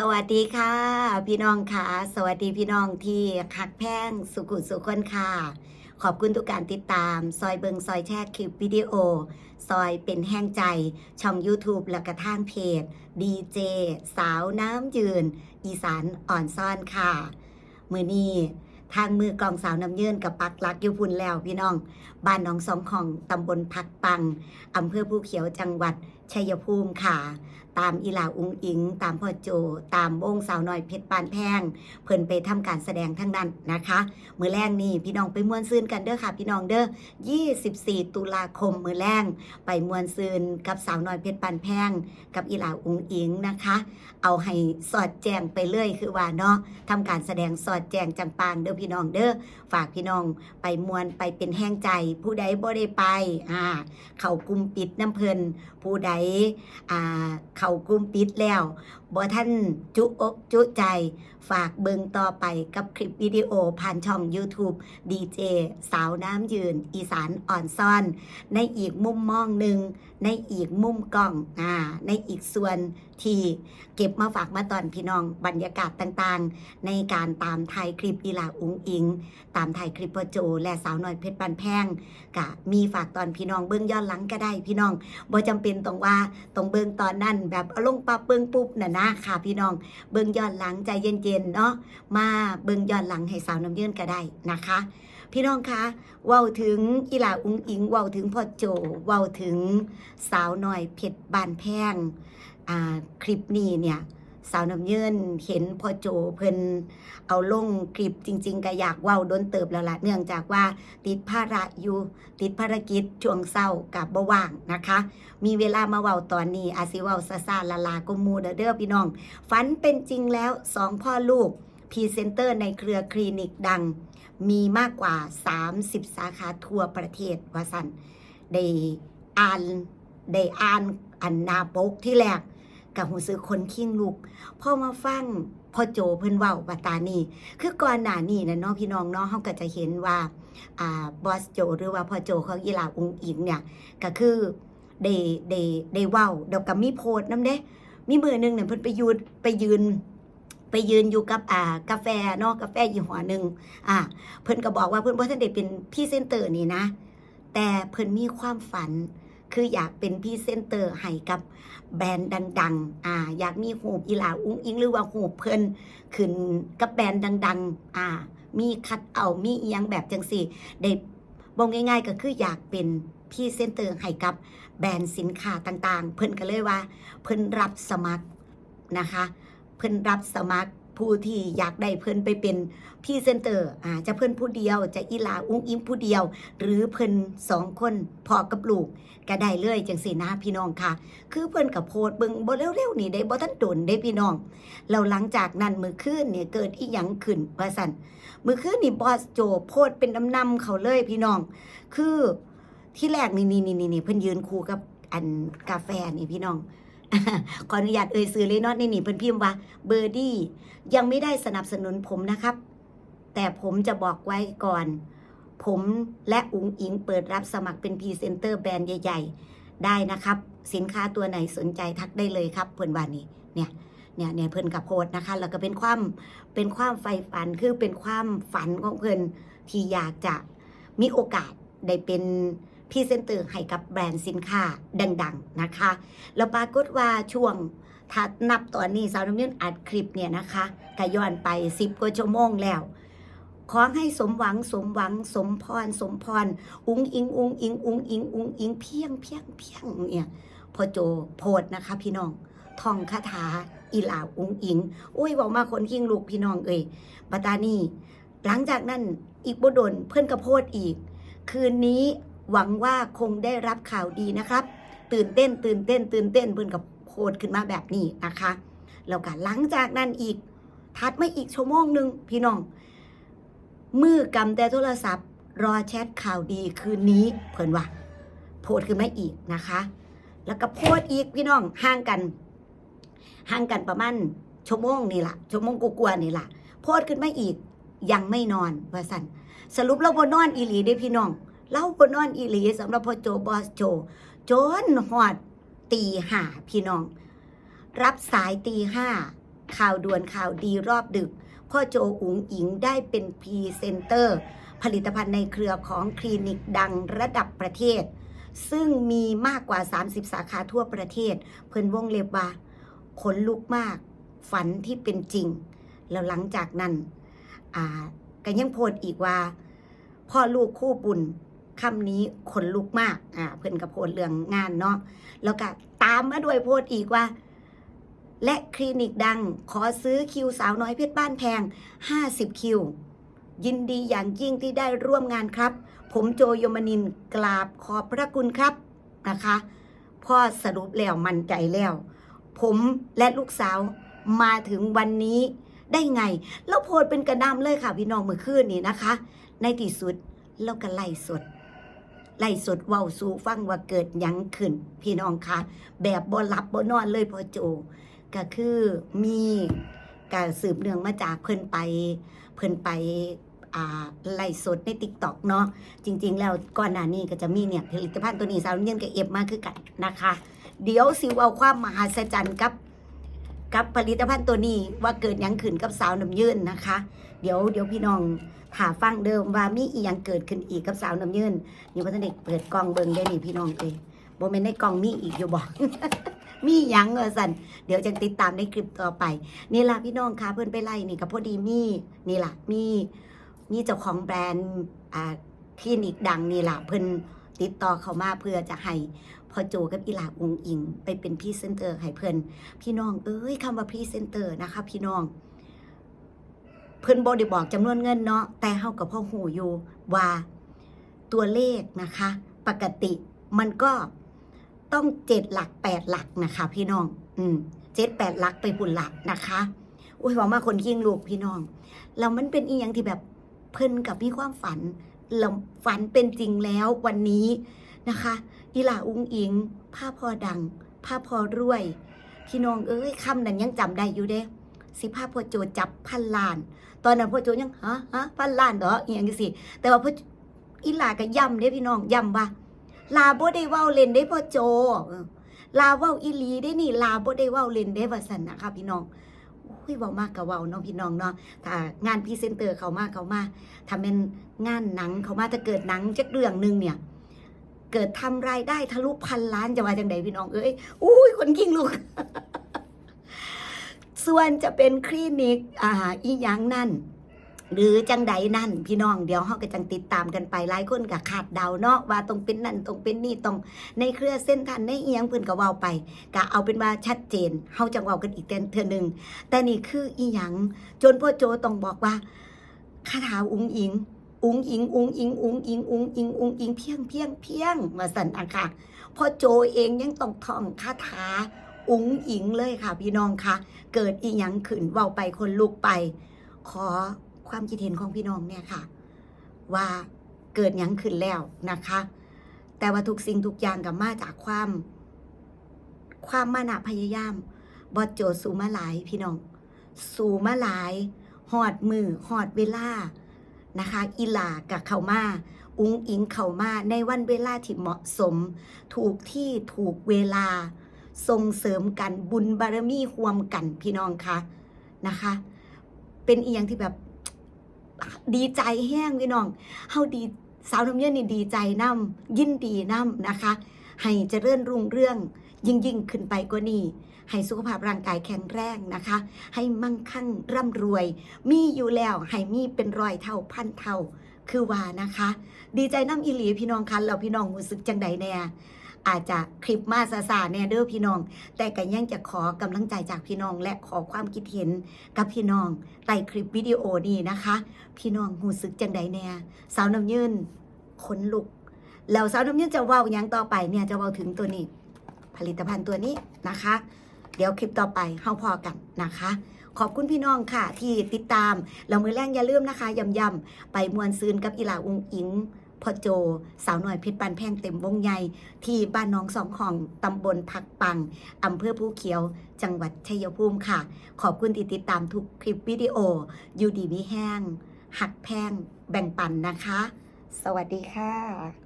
สวัสดีค่ะ พี่น้องค่ะ สวัสดีพี่น้องที่คักแพงสุขุสุขคนค่ะ ขอบคุณทุกการติดตาม ซอยเบิงซอยแชร์คลิปวิดีโอ ซอยเป็นแห้งใจ ช่อง YouTube และกระทั่งเพจดีเจสาวน้ำยืน อีสานอ่อนซ่อนค่ะ มือนี้ทางมือกองสาวน้ำยืนกับปักลักยุพุนแล้วพี่น้อง บ้านหนองสองของตำบลพักปังอำเภอภูเขียวจังหวัดชัยภูมิค่ะ ตามอีหลาอุงอิง ตามพ่อโจ ตามวงสาวน้อยเพชรปานแพง เพิ่นไปทำการแสดงทั้งนั้นนะคะ มือแรงนี่พี่น้องไปมวนซืนกันเด้อค่ะ พี่น้องเด้อ 24 ตุลาคมมือแรงไปมวนซืนกับสาวน้อยเพชรปานแพง กับอีหลาอุงอิงนะคะ เอาให้สอดแจงไปเลยคือว่าเนาะทำการแสดงสอดแจงจังปางเด้อพี่น้องเด้อ ฝากพี่น้องไปมวนไปเป็นแห้งใจ ผู้ใดบ่ได้ไปอ่าเขากุมปิดน้ำเพลินผู้ใดเขากลุ่มปิดแล้ว บ่ท่านจุอกจุใจ ฝากเบิงต่อไปกับคลิปวิดีโอผ่านช่อง YouTube ดีเจสาวน้ำยืน อีสานอ่อนซ่อน ในอีกมุมมองหนึ่ง ในอีกมุมกล้องอ่าในอีกส่วนที่เก็บมาฝากมาตอนพี่น้องบรรยากาศต่างๆ ในการตามถ่ายคลิปอีหลาอุงอิง ตามถ่ายคลิปพ่อโจ และสาวน้อยเพชรบันแพงกะมีฝากตอนพี่น้องเบิ้องย้อนหลังก็ได้พี่น้องบ่จำเป็นต้องว่าต้องเบิ้องตอนนั้นแบบเอาลงปับเบิ้องปุ๊บน่ะนะค่ะพี่น้อง เบิ่งย้อนหลังใจเย็นๆเนาะมาเบิ่งย้อนหลังให้สาวน้ำเยื่นก็ได้นะคะ พี่น้องคะเว้าถึงกีฬาอุ้งอิงเว้าถึงพ่อโจเว้าถึงสาวหน่อยเพชรบานแพงอ่าคลิปนี้เนี่ย สาวน้ำเยื่นเห็นพ่อโจเพิ่นเอาลงคลิปจริง ๆก็อยากเว้าโดนเติบแล้วละเนื่องจากว่าติดภาระอยู่ติดภารกิจช่วงเศร้ากับบว่างนะคะ มีเวลามาเว้าตอนนี้อาซิเว้าซาซาลาลาก็มูเดอเด้อพี่น้อง ฝันเป็นจริงแล้วสองพ่อลูกพรีเซนเตอร์ในเครือคลินิกดัง มีมากกว่า 30 สาขาทั่วประเทศวาสันได้อ่านได้อ่านอันนาปกที่แรก กับหูซื้อคนขิ้งลูกพ่อมาฟังพ่อโจเพิ่นเว้าว่าตานี่คือก่อนหน้านี้นะเนาะพี่น้องเนาะเฮาก็จะเห็นว่าอ่าบอสโจหรือว่าพ่อโจของอีหลาอุงอิงเนี่ยก็คือได้ได้ได้เว้าเดี๋ยวก็มีโพสต์นำเด้ มีมือหนึ่งเนี่ยเพิ่นไปยืนไปยืนไปยืนอยู่กับอ่ากาแฟเนาะกาแฟยี่ห้อหนึ่งอ่าเพิ่นก็บอกว่าเพิ่นบ่ทันได้เป็นพรี่เซนเตอร์นี่นะ แต่เพิ่นมีความฝัน คืออยากเป็นพรี่เซนเตอร์ให้กับแบรนด์ดัง ๆ อ่า อยากมีหูปอีหลาอุ้งอิงหรือว่าหูเพิ่นขึ้นกับแบรนด์ดัง ๆ อ่า มีคัดเอามีอียังแบบจังซี่ได้บอกง่าย ๆ ก็คืออยากเป็นพรี่เซนเตอร์ให้กับแบรนด์สินค้าต่างๆ เพิ่นก็เลยว่า เพิ่นรับสมัครนะคะ เพิ่นรับสมัคร ผู้ที่อยากได้เพิ่นไปเป็นพี่เซนเตอร์อ่าจะเพิ่นผู้เดียว จะอีลาอุ้งอิงผู้เดียว หรือเพิ่นสองคนพอกับลูกก็ได้เลยจังสีนะพี่น้องค่ะ คือเพิ่นกับโพสต์เบิงบ่เร็วๆนี่ได้บ่ทันโดนได้พี่น้องแล้วหลังจากนั้นมือคืนเนี่ยเกิดอีหยังขึ้นว่าซั่นมือคืนนี่บอสโจโพสต์เป็นนำๆเขาเลยพี่น้อง คือที่แรกนี่นี่นี่นี่เพิ่นยืนคู่กับอันกาแฟนี่พี่น้อง ขออนุญาตเอ่ยซื้อเลยเนาะนี่นี่เพิ่นพิมพ์ว่าเบอร์ดี้ยังไม่ได้สนับสนุนผมนะครับ แต่ผมจะบอกไว้ก่อน ผมและอุ๋งอิงเปิดรับสมัครเป็นพรีเซนเตอร์แบรนด์ใหญ่ ๆ ได้นะครับ สินค้าตัวไหนสนใจทักได้เลยครับเพิ่อนว่านี่เนี่ยเนี่ยเนี่ยเพิ่อนกับโพสต์นะคะแล้วก็เป็นความเป็นความใฝ่ฝันคือเป็นความฝันของเพิ่อนที่อยากจะมีโอกาสได้เป็น พรีเซนเตอร์ให้กับแบรนด์สินค้าดัง ๆ นะคะ แล้วปรากฏว่าช่วงถ้านับตอนนี้สาวน้ำยืนอัดคลิปเนี่ยนะคะก็ย้อนไปสิบกว่าชั่วโมงแล้วขอให้สมหวังสมหวัง สมพร สมพร อุ้งอิง อุ้งอิง อุ้งอิง อุ้งอิง เพียงเพียงเพียงเนี่ยพอโจโพดนะคะ พี่น้องท่องคาถาอีหลาอุ้งอิง อุ้ยบอกมาคนขิงลูกพี่น้องเอ้ยบัดตานีหลังจากนั้นอีกบ่ดนเพื่อนกระโพดอีก คืนนี้ หวังว่าคงได้รับข่าวดีนะครับ ตื่นเต้น ตื่นเต้น ตื่นเต้นเพื่อนกับโพดขึ้นมาแบบนี้นะคะแล้วก็หลังจากนั้นอีกถัดมาอีกชั่วโมงหนึ่งพี่น้อง มือกำแต่โทรศัพท์ รอแชทข่าวดีคืนนี้เพิ่อนว่าโพสต์ขึ้นมาอีกนะคะ แล้วก็โพสต์อีกพี่น้องห่างกันห่างกันประมาณชั่วโมงนี่ละชั่วโมงกว่าๆนี่ละโพสต์ขึ้นมาอีกยังไม่นอนว่าสันสรุปเราบ่นอนอีหลีเด้พี่น้อง เราบ่นอนอีหลีสำหรับพ่อโจบอสโจ จนหอดตีห้าพี่น้อง รับสายตีห้าข่าวด่วนข่าวดีรอบดึก พ่อโจอุ๋งอิงได้เป็นพรีเซนเตอร์ ผลิตภัณฑ์ในเครือของคลินิกดังระดับประเทศ ซึ่งมีมากกว่า 30 สาขาทั่วประเทศ เพิ่นวงเล็บว่าขนลุกมาก ฝันที่เป็นจริง แล้วหลังจากนั้น อ่าก็ยังโพสอีกว่า พ่อลูกคู่บุญ คำนี้ขนลุกมากอ่าเพิ่นกับโพสต์เรื่องงานเนาะแล้วก็ตามมาด้วยโพสต์อีกว่า และคลินิกดังขอซื้อคิวสาวน้อยเพชรบ้านแพง 50 คิว ยินดีอย่างยิ่งที่ได้ร่วมงานครับ ผมโจโยมนินกราบขอบพระคุณครับนะคะพ่อสรุปแล้วมั่นใจแล้ว ผมและลูกสาวมาถึงวันนี้ได้ไง แล้วโพสต์เป็นกระดามเลยค่ะพี่น้องเมื่อคืนนี้นะคะ ในที่สุดเราก็ไล่สด ไล่สดเว้าสู่ฟังว่าเกิดยังขึ้น พี่น้องคะแบบบ่หลับบ่นอนเลยพอโจก็คือมีการสืบเนื่องมาจากเพิ่นไป เพิ่นไปไล่สดในติ๊กต็อกเนาะจริง ๆ แล้วก่อนหน้านี้ก็จะมีเนี่ยผลิตภัณฑ์ตัวนี้สาวน้ำเย็นกับเอฟมากคือกันนะคะ เดี๋ยวสิวเอาความมหัศจรรย์กับ กับผลิตภัณฑ์ตัวนี้ว่าเกิดยังขึ้นกับสาวน้ำยืนนะคะ เดี๋ยวเดี๋ยวพี่น้องถาฟังเดิมว่ามีอีหยังเกิดขึ้นอีกกับสาวน้ำยืนนี่พ่อท่านเด็กเปิดกล่องเบิงได้นี่พี่น้องเอ้ยโบเมนในกล่องมีอีกอยู่บอกมียังเออสันเดี๋ยวจะติดตามในคลิปต่อไป นี่ล่ะพี่น้องคะเพื่อนไปไล่นี่กับพอดีมีนี่ล่ะมีมีเจ้าของแบรนด์อ่าคลินิกดังนี่ล่ะเพิ่อน ติดต่อเขามาเพื่อจะให้พอโจกับอีหลาอุงอิง ไปเป็นพรีเซนเตอร์ให้เพิ่อนพี่น้องเอ้ยคำว่าพรีเซนเตอร์นะคะ พี่น้อง เพิ่อนบ่ได้บอกจำนวนเงินเนาะแต่เฮากับพ่อหูอยู่ว่าตัวเลขนะคะ ปกติมันก็ต้องเจ็ดหลักแปดหลักนะคะ พี่น้อง อืมเจ็ดแปดหลักไปปุ่นหลักนะคะอุ้ยหวังมาคนกิ้งลูกพี่น้องแล้วมันเป็นอีหยังที่แบบเพิ่นกับมีความฝัน ฝันเป็นจริงแล้ววันนี้นะคะอีหลาอุ้งอิง ผ้าพอดัง ผ้าพอรวยพี่น้องเอ้ยคำนั้นยังจำได้อยู่เด้สิภาพ่อโจจับพันล้าน ตอนนั้นพ่อโจยังฮะฮะพันล้านเด้ออย่างนี้สิแต่ว่าพ่ออีหลาก็ย้ำเด้พี่น้องย้ำว่าลาบ่ได้เว้าเล่นได้พ่อโจลาเว้าอีหลีได้นี่ลาบ่ได้เว้าเล่นได้ว่าซั่นนะคะพี่น้อง อุ้ยเว้ามากก็เว้าเนาะพี่น้องเนาะถ้างานพรีเซนเตอร์เขามาเขามาถ้าเป็นงานหนังเขามาถ้าเกิดหนังจักเรื่องหนึงเนี่ยเกิดทำรายได้ทะลุพันล้านจะว่าจังไดพี่น้องเอ้ยอุ้ยคนกิ้งลูก ส่วนจะเป็นคลินิกอ่าอีหยังนั่น หรือจังใดนั่นพี่น้องเดี๋ยวเฮาก็จังติดตามกันไปหลายคนก็ขาดเดาเนาะว่าตรงเป็นนั่นตรงเป็นนี่ตรงในเครือเส้นทันในเอียงเพิ่นก็เว้าไปก็เอาเป็นว่าชัดเจนเฮาจังเว้ากันอีกเทื่อหนึงแต่นี่คืออีหยังจนพ่อโจต้องบอกว่าคาถาอุ้งอิงอุ้งอิงอุ้งอิงอุ้งอิงอุ้งอิงอุ้งอิงเพียงเพียงเพียงมาสั่นอะค่ะพ่อโจเองยังต้องท่องคาถาอุ้งอิงเลยค่ะ พี่น้องค่ะ เกิดอีหยังขึ้นเว้าไปคนลุกไป ขอ ความคิดเห็นของพี่น้องเนี่ยค่ะ ว่าเกิดยังขึ้นแล้วนะคะ แต่ว่าทุกสิ่งทุกอย่างกับมาจากความ ความมานะพยายามบอดโจสูมาหลายพี่น้อง สูมาหลายหอดมือหอดเวลานะคะอีหลากับเขามาอุ้งอิงเขามาในวันเวลาที่เหมาะสม ถูกที่ถูกเวลา ส่งเสริมกันบุญบารมีห่วมกันพี่น้องคะนะคะ เป็นอีหยังที่แบบ ดีใจแห้งพี่น้องเฮาดีสาวน้ำเย็นนี่ดีใจนํยินดีนํนะคะ ให้เจริญรุ่งเรื่อง ยิ่งยิ่งขึ้นไปกว่านี้ให้สุขภาพร่างกายแข็งแรงนะคะ ให้มั่งคั่งร่ำรวย มีอยู่แล้วให้มีเป็นร้อยเท่าพันเท่าคือว่านะคะ ดีใจน้ำอิหลีพี่น้องคันแล้วพี่น้องรู้สึกจังใดแน่ อาจจะคลิปมาซาซาๆแน่เด้อพี่น้อง แต่ก็ยังจะขอกำลังใจจากพี่น้อง และขอความคิดเห็นกับพี่น้องใต้คลิปวิดีโอนี้นะคะ พี่น้องหูสึกจังใดแน่สาวน้ำยืนขนลุกแล้วสาวน้ำยืนจะว้าอย่างต่อไปเนี่ยจะว้าถึงตัวนี้ ผลิตภัณฑ์ตัวนี้นะคะ เดี๋ยวคลิปต่อไปเฮาพอกันนะคะขอบคุณพี่น้องค่ะที่ติดตามแล้วมือแรงอย่าลืมนะคะยำยำไปมวนซืนกับอีหลาอุงอิง พ่อโจ สาวหน่อยพิษปานแพงเต็มวงใหญ่ที่บ้านน้องสองของตำบลพักปังอำเภอผู้เขียว จังหวัดชัยภูมิค่ะ ขอบคุณที่ติดตามทุกคลิปวิดีโออยู่ดีมีแห้ง หักแพงแบ่งปันนะคะ สวัสดีค่ะ